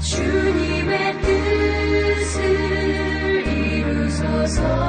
주님의 뜻을 이루소서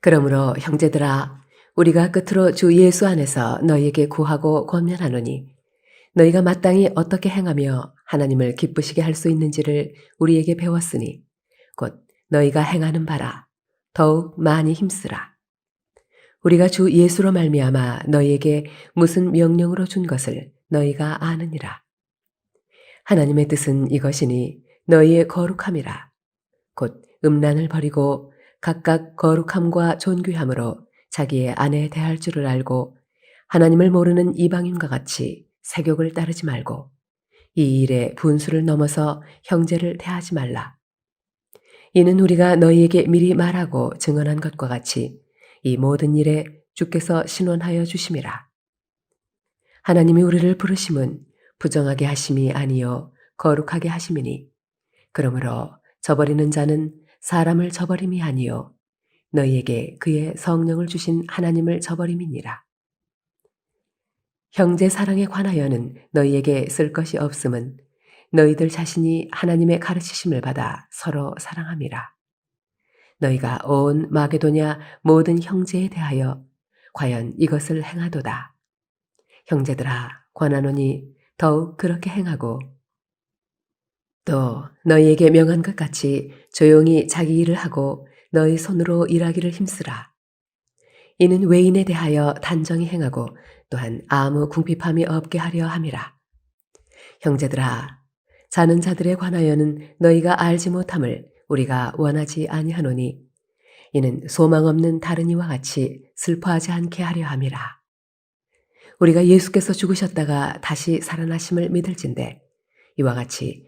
그러므로 형제들아 우리가 끝으로 주 예수 안에서 너희에게 구하고 권면하노니 너희가 마땅히 어떻게 행하며 하나님을 기쁘시게 할 수 있는지를 우리에게 배웠으니 곧 너희가 행하는 바라. 더욱 많이 힘쓰라. 우리가 주 예수로 말미암아 너희에게 무슨 명령으로 준 것을 너희가 아느니라. 하나님의 뜻은 이것이니 너희의 거룩함이라. 곧 음란을 버리고 각각 거룩함과 존귀함으로 자기의 아내에 대할 줄을 알고 하나님을 모르는 이방인과 같이 세욕을 따르지 말고 이 일에 분수를 넘어서 형제를 대하지 말라. 이는 우리가 너희에게 미리 말하고 증언한 것과 같이 이 모든 일에 주께서 신원하여 주심이라. 하나님이 우리를 부르심은 부정하게 하심이 아니요 거룩하게 하심이니 그러므로 저버리는 자는 사람을 저버림이 아니요 너희에게 그의 성령을 주신 하나님을 저버림이니라. 형제 사랑에 관하여는 너희에게 쓸 것이 없음은 너희들 자신이 하나님의 가르치심을 받아 서로 사랑함이라. 너희가 온 마게도냐 모든 형제에 대하여 과연 이것을 행하도다. 형제들아 권하노니 더욱 그렇게 행하고 또 너희에게 명한 것 같이 조용히 자기 일을 하고 너희 손으로 일하기를 힘쓰라. 이는 외인에 대하여 단정히 행하고 또한 아무 궁핍함이 없게 하려 함이라. 형제들아, 자는 자들에 관하여는 너희가 알지 못함을 우리가 원하지 아니하노니 이는 소망 없는 다른 이와 같이 슬퍼하지 않게 하려 함이라. 우리가 예수께서 죽으셨다가 다시 살아나심을 믿을진데 이와 같이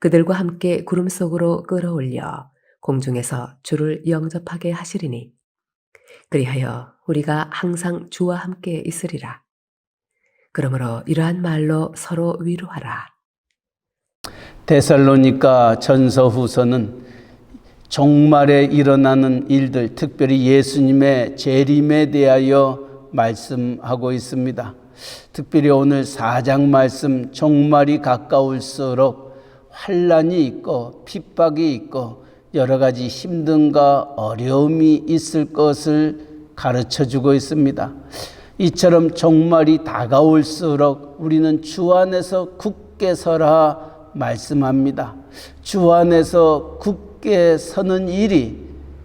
그들과 함께 구름 속으로 끌어올려 공중에서 주를 영접하게 하시리니 그리하여 우리가 항상 주와 함께 있으리라. 그러므로 이러한 말로 서로 위로하라. 데살로니가 전서 후서는 종말에 일어나는 일들, 특별히 예수님의 재림에 대하여 말씀하고 있습니다. 특별히 오늘 4장 말씀 종말이 가까울수록 환란이 있고 핍박이 있고 여러 가지 힘듦과 어려움이 있을 것을 가르쳐 주고 있습니다. 이처럼 종말이 다가올수록 우리는 주 안에서 굳게 서라 말씀합니다. 주 안에서 굳게 서는 일이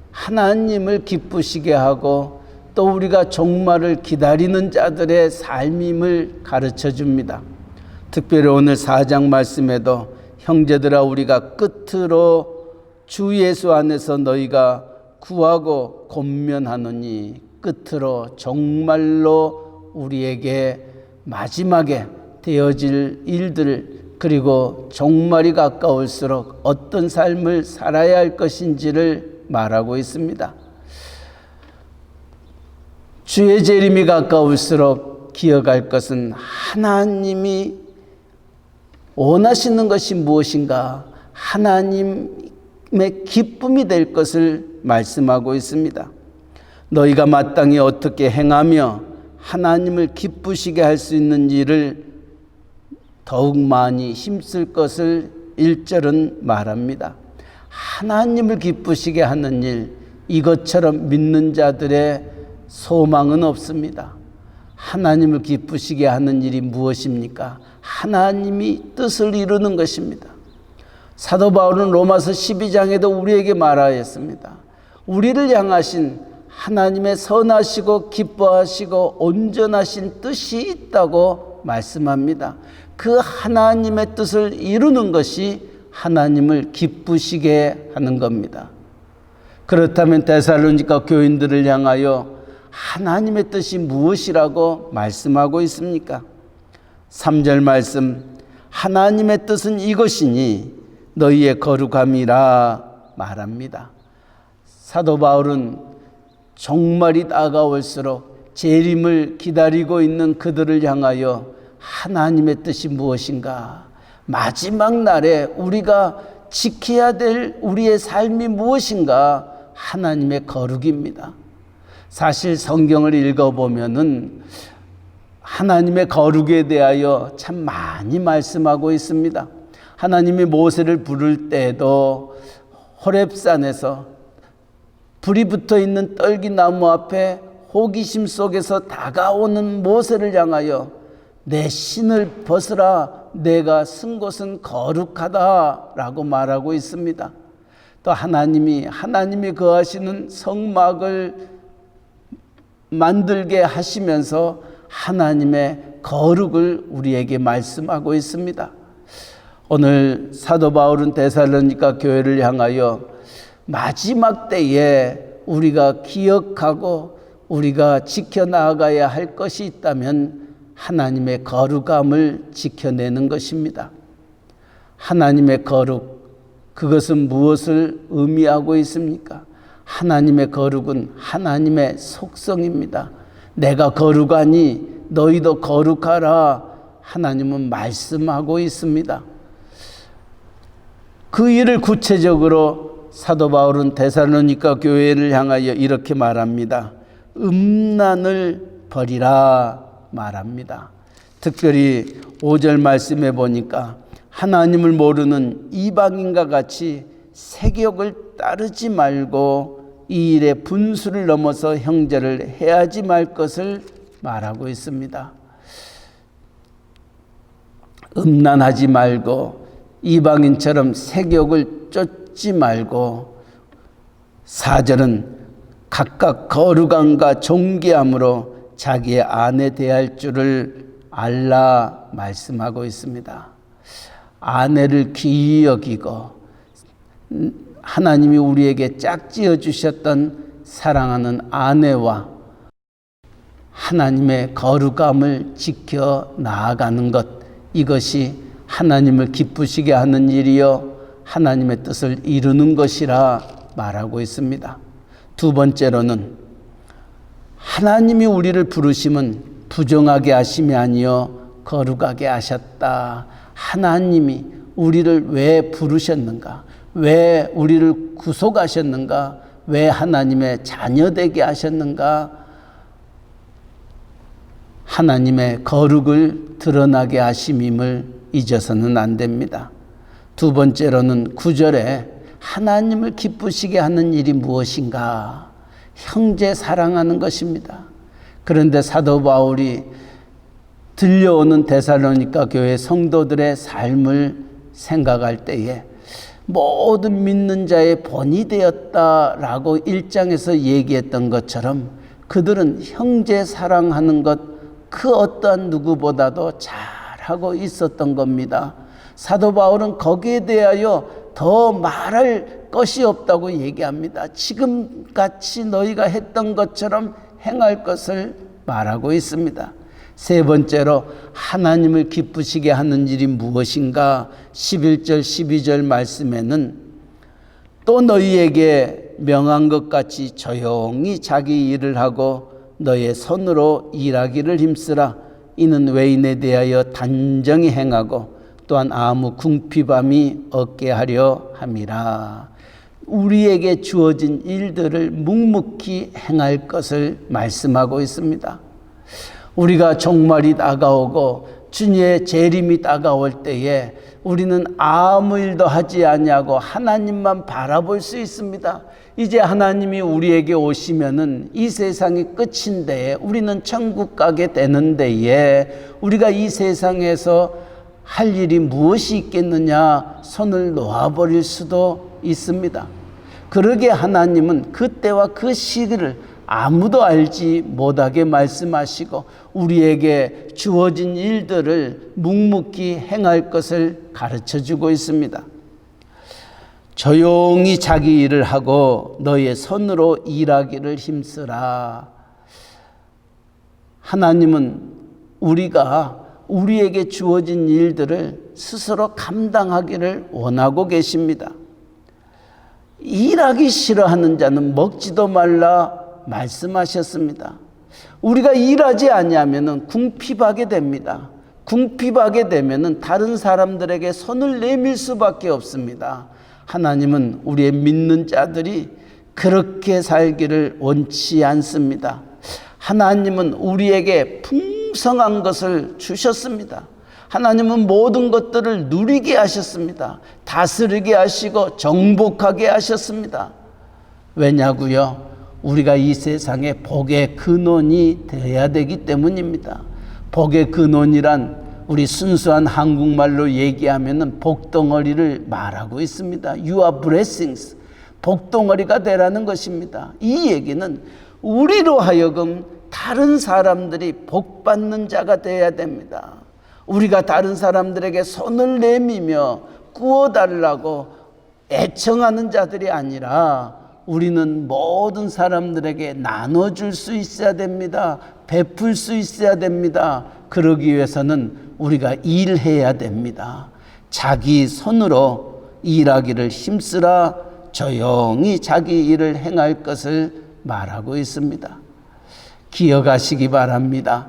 하나님을 기쁘시게 하고 또 우리가 종말을 기다리는 자들의 삶임을 가르쳐 줍니다. 특별히 오늘 4장 말씀에도 형제들아 우리가 끝으로 주 예수 안에서 너희가 구하고 곤면하노니 끝으로 정말로 우리에게 마지막에 되어질 일들 그리고 종말이 가까울수록 어떤 삶을 살아야 할 것인지를 말하고 있습니다. 주의 재림이 가까울수록 기억할 것은 하나님이 원하시는 것이 무엇인가 하나님의 기쁨이 될 것을 말씀하고 있습니다. 너희가 마땅히 어떻게 행하며 하나님을 기쁘시게 할 수 있는지를 더욱 많이 힘쓸 것을 일절은 말합니다. 하나님을 기쁘시게 하는 일, 이것처럼 믿는 자들의 소망은 없습니다. 하나님을 기쁘시게 하는 일이 무엇입니까? 하나님이 뜻을 이루는 것입니다. 사도 바울은 로마서 12장에도 우리에게 말하였습니다. 우리를 향하신 하나님의 선하시고 기뻐하시고 온전하신 뜻이 있다고 말씀합니다. 그 하나님의 뜻을 이루는 것이 하나님을 기쁘시게 하는 겁니다. 그렇다면 데살로니가 교인들을 향하여 하나님의 뜻이 무엇이라고 말씀하고 있습니까? 3절 말씀 하나님의 뜻은 이것이니 너희의 거룩함이라 말합니다. 사도 바울은 종말이 다가올수록 재림을 기다리고 있는 그들을 향하여 하나님의 뜻이 무엇인가? 마지막 날에 우리가 지켜야 될 우리의 삶이 무엇인가? 하나님의 거룩입니다. 사실 성경을 읽어보면은 하나님의 거룩에 대하여 참 많이 말씀하고 있습니다. 하나님이 모세를 부를 때도 호렙산에서 불이 붙어 있는 떨기 나무 앞에 호기심 속에서 다가오는 모세를 향하여 내 신을 벗으라 내가 쓴 곳은 거룩하다라고 말하고 있습니다. 또 하나님이 하나님이 거하시는 성막을 만들게 하시면서 하나님의 거룩을 우리에게 말씀하고 있습니다. 오늘 사도 바울은 데살로니가 교회를 향하여 마지막 때에 우리가 기억하고 우리가 지켜나가야 할 것이 있다면 하나님의 거룩함을 지켜내는 것입니다. 하나님의 거룩, 그것은 무엇을 의미하고 있습니까? 하나님의 거룩은 하나님의 속성입니다. 내가 거룩하니 너희도 거룩하라. 하나님은 말씀하고 있습니다. 그 일을 구체적으로 사도 바울은 데살로니가 교회를 향하여 이렇게 말합니다. 음란을 버리라 말합니다. 특별히 5절 말씀해 보니까 하나님을 모르는 이방인과 같이 세격을 따르지 말고 이 일에 분수를 넘어서 형제를 해하지 말 것을 말하고 있습니다. 음란하지 말고 이방인처럼 색욕을 쫓지 말고 사절은 각각 거룩함과 존귀함으로 자기의 아내 대할 줄을 알라 말씀하고 있습니다. 아내를 귀히 여기고 하나님이 우리에게 짝지어 주셨던 사랑하는 아내와 하나님의 거룩함을 지켜 나아가는 것 이것이 하나님을 기쁘시게 하는 일이요 하나님의 뜻을 이루는 것이라 말하고 있습니다. 두 번째로는 하나님이 우리를 부르심은 부정하게 하심이 아니요 거룩하게 하셨다. 하나님이 우리를 왜 부르셨는가? 왜 우리를 구속하셨는가? 왜 하나님의 자녀 되게 하셨는가? 하나님의 거룩을 드러나게 하심임을 잊어서는 안 됩니다. 두 번째로는 구절에 하나님을 기쁘시게 하는 일이 무엇인가? 형제 사랑하는 것입니다. 그런데 사도 바울이 들려오는 데살로니가 교회 성도들의 삶을 생각할 때에 모든 믿는 자의 본이 되었다라고 일장에서 얘기했던 것처럼 그들은 형제 사랑하는 것 그 어떠한 누구보다도 잘하고 있었던 겁니다. 사도 바울은 거기에 대하여 더 말할 것이 없다고 얘기합니다. 지금 같이 너희가 했던 것처럼 행할 것을 말하고 있습니다. 세 번째로 하나님을 기쁘시게 하는 일이 무엇인가? 11절 12절 말씀에는 또 너희에게 명한 것 같이 조용히 자기 일을 하고 너의 손으로 일하기를 힘쓰라. 이는 외인에 대하여 단정히 행하고 또한 아무 궁핍함이 없게 하려 함이라. 우리에게 주어진 일들을 묵묵히 행할 것을 말씀하고 있습니다. 우리가 종말이 다가오고 주님의 재림이 다가올 때에 우리는 아무 일도 하지 아니하고 하나님만 바라볼 수 있습니다. 이제 하나님이 우리에게 오시면은 이 세상이 끝인데 우리는 천국 가게 되는데에 우리가 이 세상에서 할 일이 무엇이 있겠느냐 손을 놓아버릴 수도 있습니다. 그러게 하나님은 그때와 그 시기를 아무도 알지 못하게 말씀하시고 우리에게 주어진 일들을 묵묵히 행할 것을 가르쳐 주고 있습니다. 조용히 자기 일을 하고 너의 손으로 일하기를 힘쓰라. 하나님은 우리가 우리에게 주어진 일들을 스스로 감당하기를 원하고 계십니다. 일하기 싫어하는 자는 먹지도 말라 말씀하셨습니다. 우리가 일하지 아니하면은 궁핍하게 됩니다. 궁핍하게 되면은 다른 사람들에게 손을 내밀 수밖에 없습니다. 하나님은 우리의 믿는 자들이 그렇게 살기를 원치 않습니다. 하나님은 우리에게 풍성한 것을 주셨습니다. 하나님은 모든 것들을 누리게 하셨습니다. 다스리게 하시고 정복하게 하셨습니다. 왜냐고요? 우리가 이 세상에 복의 근원이 되어야 되기 때문입니다. 복의 근원이란 우리 순수한 한국말로 얘기하면은 복덩어리를 말하고 있습니다. You are blessings. 복덩어리가 되라는 것입니다. 이 얘기는 우리로 하여금 다른 사람들이 복 받는 자가 되어야 됩니다. 우리가 다른 사람들에게 손을 내미며 구워달라고 애청하는 자들이 아니라 우리는 모든 사람들에게 나눠줄 수 있어야 됩니다. 베풀 수 있어야 됩니다. 그러기 위해서는 우리가 일해야 됩니다. 자기 손으로 일하기를 힘쓰라 조용히 자기 일을 행할 것을 말하고 있습니다. 기억하시기 바랍니다.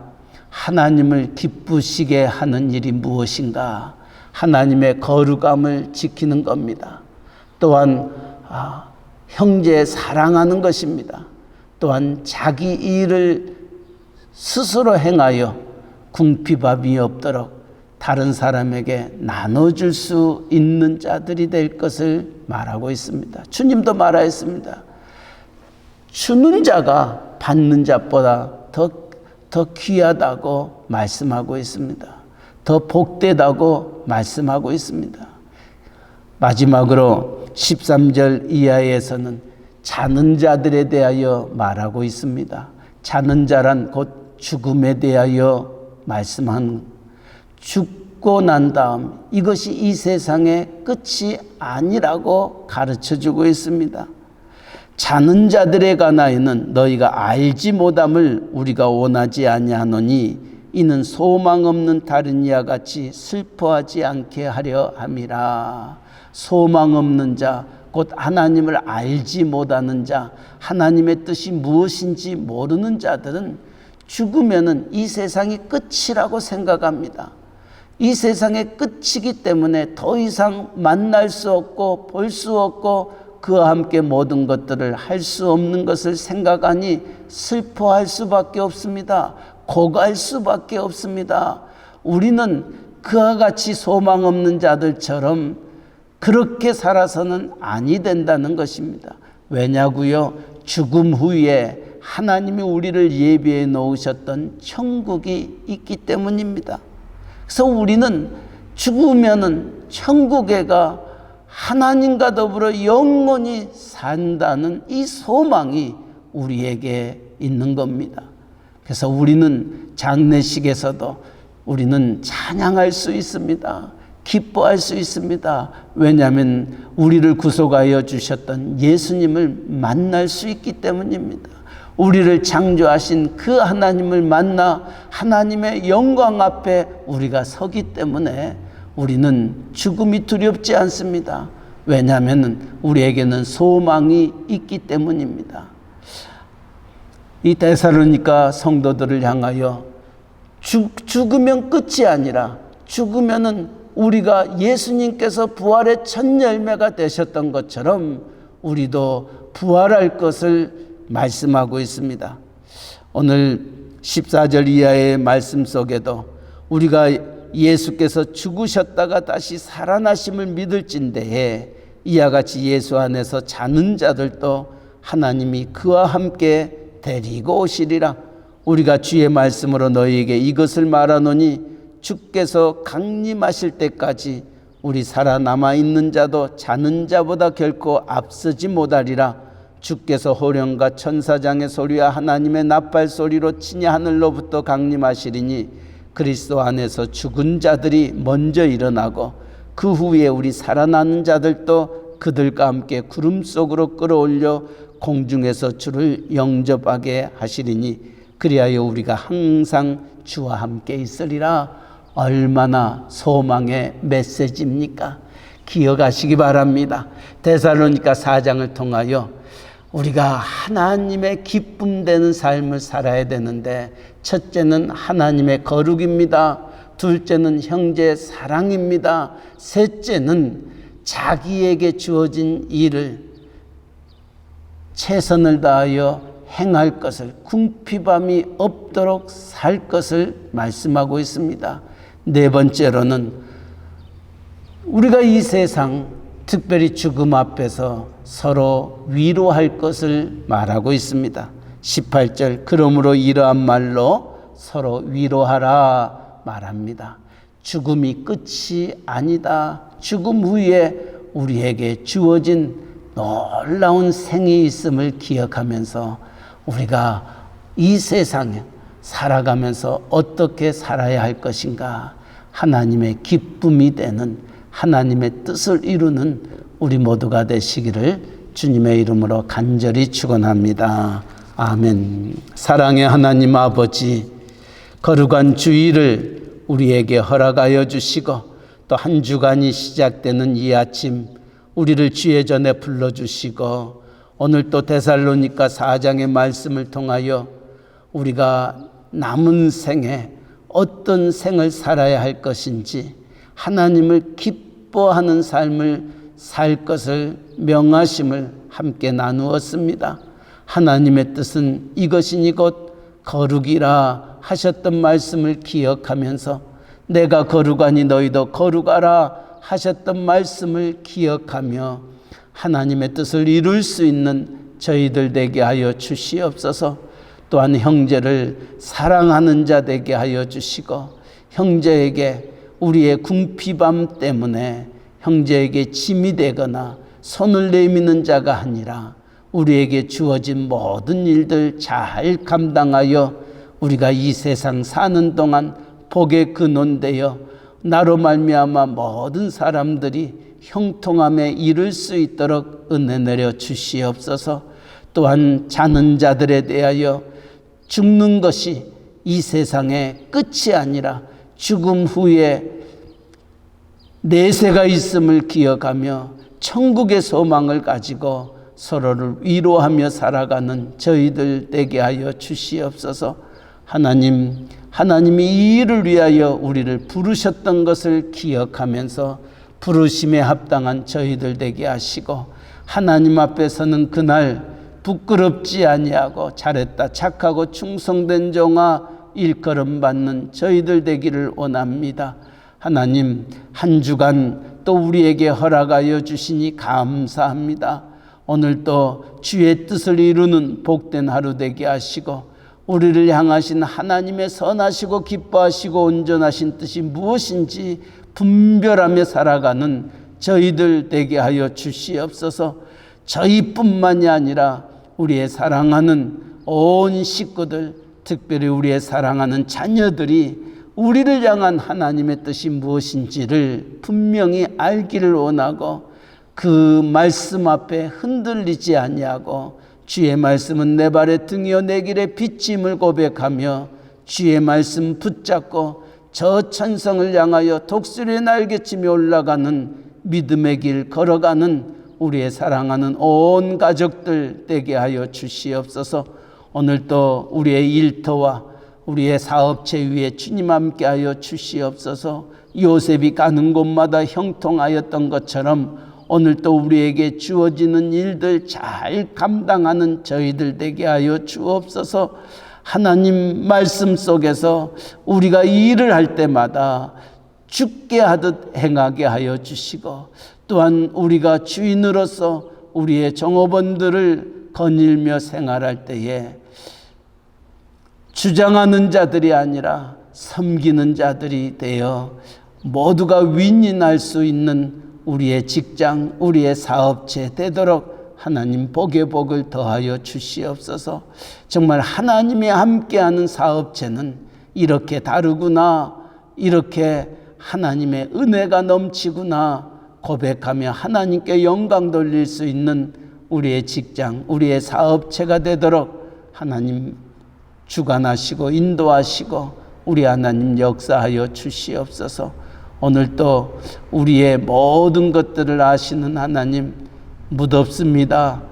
하나님을 기쁘시게 하는 일이 무엇인가? 하나님의 거룩함을 지키는 겁니다. 또한 아, 형제 사랑하는 것입니다. 또한 자기 일을 스스로 행하여 궁핍함이 없도록 다른 사람에게 나눠줄 수 있는 자들이 될 것을 말하고 있습니다. 주님도 말하였습니다. 주는 자가 받는 자보다 더, 더 귀하다고 말씀하고 있습니다. 더 복되다고 말씀하고 있습니다. 마지막으로 13절 이하에서는 자는 자들에 대하여 말하고 있습니다. 자는 자란 곧 죽음에 대하여 말씀한 죽고 난 다음 이것이 이 세상의 끝이 아니라고 가르쳐 주고 있습니다. 자는 자들에 관하여는 너희가 알지 못함을 우리가 원하지 아니하노니 이는 소망 없는 다른 이와 같이 슬퍼하지 않게 하려 함이라 소망 없는 자 곧 하나님을 알지 못하는 자 하나님의 뜻이 무엇인지 모르는 자들은 죽으면은 이 세상이 끝이라고 생각합니다. 이 세상의 끝이기 때문에 더 이상 만날 수 없고 볼 수 없고 그와 함께 모든 것들을 할 수 없는 것을 생각하니 슬퍼할 수밖에 없습니다. 고갈 수밖에 없습니다. 우리는 그와 같이 소망 없는 자들처럼 그렇게 살아서는 아니 된다는 것입니다. 왜냐고요? 죽음 후에 하나님이 우리를 예비해 놓으셨던 천국이 있기 때문입니다. 그래서 우리는 죽으면은 천국에 가 하나님과 더불어 영원히 산다는 이 소망이 우리에게 있는 겁니다. 그래서 우리는 장례식에서도 우리는 찬양할 수 있습니다. 기뻐할 수 있습니다. 왜냐하면 우리를 구속하여 주셨던 예수님을 만날 수 있기 때문입니다. 우리를 창조하신 그 하나님을 만나 하나님의 영광 앞에 우리가 서기 때문에 우리는 죽음이 두렵지 않습니다. 왜냐하면 우리에게는 소망이 있기 때문입니다. 이 데살로니가 성도들을 향하여 죽, 죽으면 끝이 아니라 죽으면은 우리가 예수님께서 부활의 첫 열매가 되셨던 것처럼 우리도 부활할 것을 말씀하고 있습니다. 오늘 14절 이하의 말씀 속에도 우리가 예수께서 죽으셨다가 다시 살아나심을 믿을진대에 이와 같이 예수 안에서 자는 자들도 하나님이 그와 함께 데리고 오시리라. 우리가 주의 말씀으로 너희에게 이것을 말하노니 주께서 강림하실 때까지 우리 살아남아 있는 자도 자는 자보다 결코 앞서지 못하리라. 주께서 호령과 천사장의 소리와 하나님의 나팔 소리로 친히 하늘로부터 강림하시리니 그리스도 안에서 죽은 자들이 먼저 일어나고 그 후에 우리 살아나는 자들도 그들과 함께 구름 속으로 끌어올려 공중에서 주를 영접하게 하시리니 그리하여 우리가 항상 주와 함께 있으리라 얼마나 소망의 메시지입니까? 기억하시기 바랍니다. 데살로니가 4장을 통하여 우리가 하나님의 기쁨 되는 삶을 살아야 되는데 첫째는 하나님의 거룩입니다. 둘째는 형제의 사랑입니다. 셋째는 자기에게 주어진 일을 최선을 다하여 행할 것을 궁핍함이 없도록 살 것을 말씀하고 있습니다. 네 번째로는 우리가 이 세상 특별히 죽음 앞에서 서로 위로할 것을 말하고 있습니다. 18절 그러므로 이러한 말로 서로 위로하라 말합니다. 죽음이 끝이 아니다. 죽음 후에 우리에게 주어진 놀라운 생이 있음을 기억하면서 우리가 이 세상에 살아가면서 어떻게 살아야 할 것인가 하나님의 기쁨이 되는 하나님의 뜻을 이루는 우리 모두가 되시기를 주님의 이름으로 간절히 축원합니다. 아멘. 사랑의 하나님 아버지 거룩한 주일을 우리에게 허락하여 주시고 또 한 주간이 시작되는 이 아침 우리를 주의 전에 불러 주시고 오늘 또 데살로니가 4장의 말씀을 통하여 우리가 남은 생에 어떤 생을 살아야 할 것인지 하나님을 기뻐하는 삶을 살 것을 명하심을 함께 나누었습니다. 하나님의 뜻은 이것이니 곧 거룩이라 하셨던 말씀을 기억하면서 내가 거룩하니 너희도 거룩하라 하셨던 말씀을 기억하며 하나님의 뜻을 이룰 수 있는 저희들 되게 하여 주시옵소서. 또한 형제를 사랑하는 자 되게 하여 주시고 형제에게 우리의 궁핍함 때문에 형제에게 짐이 되거나 손을 내미는 자가 아니라 우리에게 주어진 모든 일들 잘 감당하여 우리가 이 세상 사는 동안 복의 근원되어 나로 말미암아 모든 사람들이 형통함에 이를 수 있도록 은혜 내려 주시옵소서. 또한 자는 자들에 대하여 죽는 것이 이 세상의 끝이 아니라 죽음 후에 내세가 있음을 기억하며 천국의 소망을 가지고 서로를 위로하며 살아가는 저희들 되게 하여 주시옵소서. 하나님, 하나님이 이 일을 위하여 우리를 부르셨던 것을 기억하면서 부르심에 합당한 저희들 되게 하시고 하나님 앞에서는 그날 부끄럽지 아니하고 잘했다 착하고 충성된 종아 일컬음 받는 저희들 되기를 원합니다. 하나님 한 주간 또 우리에게 허락하여 주시니 감사합니다. 오늘 또 주의 뜻을 이루는 복된 하루 되게 하시고 우리를 향하신 하나님의 선하시고 기뻐하시고 온전하신 뜻이 무엇인지 분별하며 살아가는 저희들 되게 하여 주시옵소서. 저희뿐만이 아니라 우리의 사랑하는 온 식구들, 특별히 우리의 사랑하는 자녀들이 우리를 향한 하나님의 뜻이 무엇인지를 분명히 알기를 원하고 그 말씀 앞에 흔들리지 아니하고 주의 말씀은 내 발의 등이요 내 길의 빛임을 고백하며 주의 말씀 붙잡고 저 천성을 향하여 독수리의 날개치며 올라가는 믿음의 길 걸어가는 우리의 사랑하는 온 가족들 되게 하여 주시옵소서. 오늘 또 우리의 일터와 우리의 사업체 위에 주님 함께 하여 주시옵소서. 요셉이 가는 곳마다 형통하였던 것처럼 오늘 또 우리에게 주어지는 일들 잘 감당하는 저희들 되게 하여 주옵소서. 하나님 말씀 속에서 우리가 이 일을 할 때마다 죽게 하듯 행하게 하여 주시고 또한 우리가 주인으로서 우리의 종업원들을 거닐며 생활할 때에 주장하는 자들이 아니라 섬기는 자들이 되어 모두가 윈윈할 수 있는 우리의 직장, 우리의 사업체 되도록 하나님 복의 복을 더하여 주시옵소서. 정말 하나님이 함께하는 사업체는 이렇게 다르구나, 이렇게 하나님의 은혜가 넘치구나 고백하며 하나님께 영광 돌릴 수 있는 우리의 직장, 우리의 사업체가 되도록 하나님 주관하시고 인도하시고 우리 하나님 역사하여 주시옵소서. 오늘 또 우리의 모든 것들을 아시는 하나님 무덥습니다.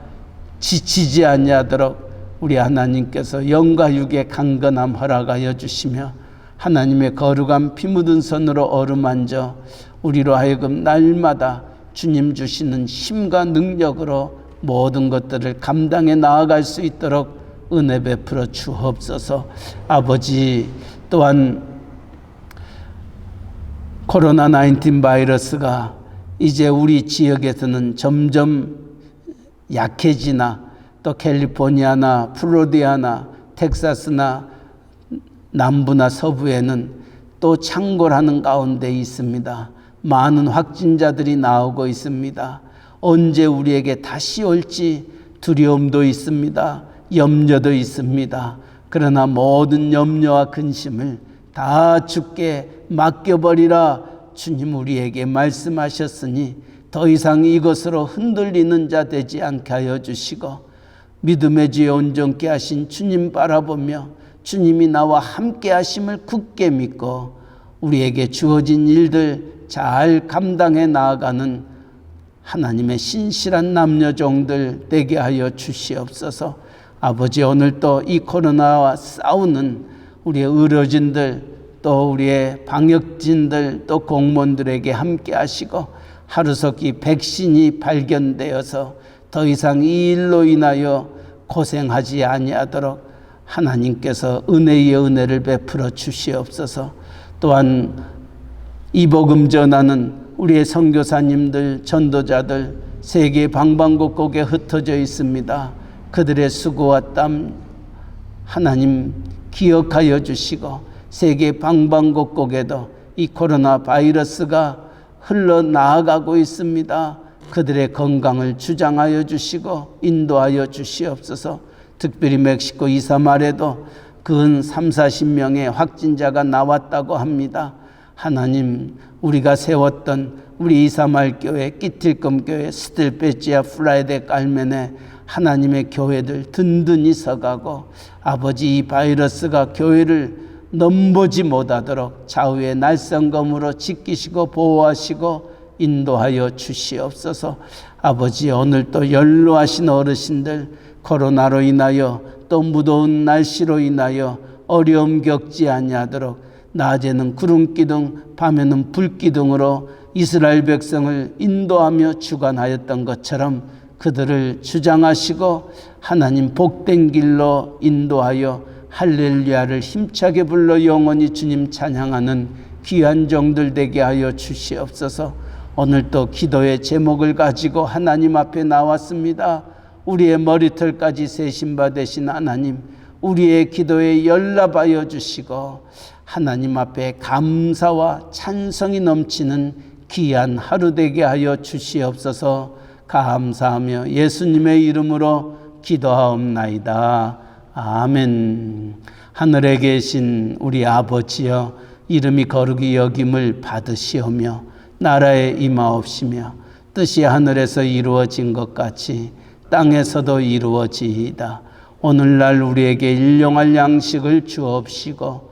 지치지 아니하도록 우리 하나님께서 영과 육의 강건함 허락하여 주시며 하나님의 거룩한 피 묻은 손으로 어루만져 우리로 하여금 날마다 주님 주시는 힘과 능력으로 모든 것들을 감당해 나아갈 수 있도록 은혜 베풀어 주옵소서. 아버지 또한 코로나 19 바이러스가 이제 우리 지역에서는 점점 약해지나 또 캘리포니아나 플로리다나 텍사스나 남부나 서부에는 또 창궐하는 가운데 있습니다. 많은 확진자들이 나오고 있습니다. 언제 우리에게 다시 올지 두려움도 있습니다. 염려도 있습니다. 그러나 모든 염려와 근심을 다 주께 맡겨버리라 주님 우리에게 말씀하셨으니 더 이상 이것으로 흔들리는 자 되지 않게 하여 주시고 믿음의 주에 온전케 하신 주님 바라보며 주님이 나와 함께 하심을 굳게 믿고 우리에게 주어진 일들 잘 감당해 나아가는 하나님의 신실한 남녀 종들 되게 하여 주시옵소서. 아버지 오늘 또이 코로나와 싸우는 우리의 의료진들 또 우리의 방역진들 또 공무원들에게 함께 하시고 하루속히 백신이 발견되어서 더 이상 이 일로 인하여 고생하지 아니하도록 하나님께서 은혜의 은혜를 베풀어 주시옵소서. 또한 이 복음 전하는 우리의 선교사님들, 전도자들 세계 방방곡곡에 흩어져 있습니다. 그들의 수고와 땀 하나님 기억하여 주시고 세계 방방곡곡에도 이 코로나 바이러스가 흘러나아가고 있습니다. 그들의 건강을 주장하여 주시고 인도하여 주시옵소서. 특별히 멕시코 이사말에도 근 3, 40명의 확진자가 나왔다고 합니다. 하나님, 우리가 세웠던 우리 이사말 교회, 끼틸금 교회, 스틸베지아 플라이데 깔멘에 하나님의 교회들 든든히 서가고 아버지 이 바이러스가 교회를 넘보지 못하도록 좌우의 날성검으로 지키시고 보호하시고 인도하여 주시옵소서. 아버지 오늘 또 연로하신 어르신들 코로나로 인하여 또 무더운 날씨로 인하여 어려움 겪지 아니하도록 낮에는 구름 기둥, 밤에는 불 기둥으로 이스라엘 백성을 인도하며 주관하였던 것처럼 그들을 주장하시고 하나님 복된 길로 인도하여 할렐루야를 힘차게 불러 영원히 주님 찬양하는 귀한 종들 되게 하여 주시옵소서. 오늘 또 기도의 제목을 가지고 하나님 앞에 나왔습니다. 우리의 머리털까지 세신 바 되신 하나님, 우리의 기도에 연락하여 주시고 하나님 앞에 감사와 찬성이 넘치는 귀한 하루 되게 하여 주시옵소서. 감사하며 예수님의 이름으로 기도하옵나이다. 아멘. 하늘에 계신 우리 아버지여 이름이 거룩히 여김을 받으시오며 나라에 임하옵시며 뜻이 하늘에서 이루어진 것 같이 땅에서도 이루어지이다. 오늘날 우리에게 일용할 양식을 주옵시고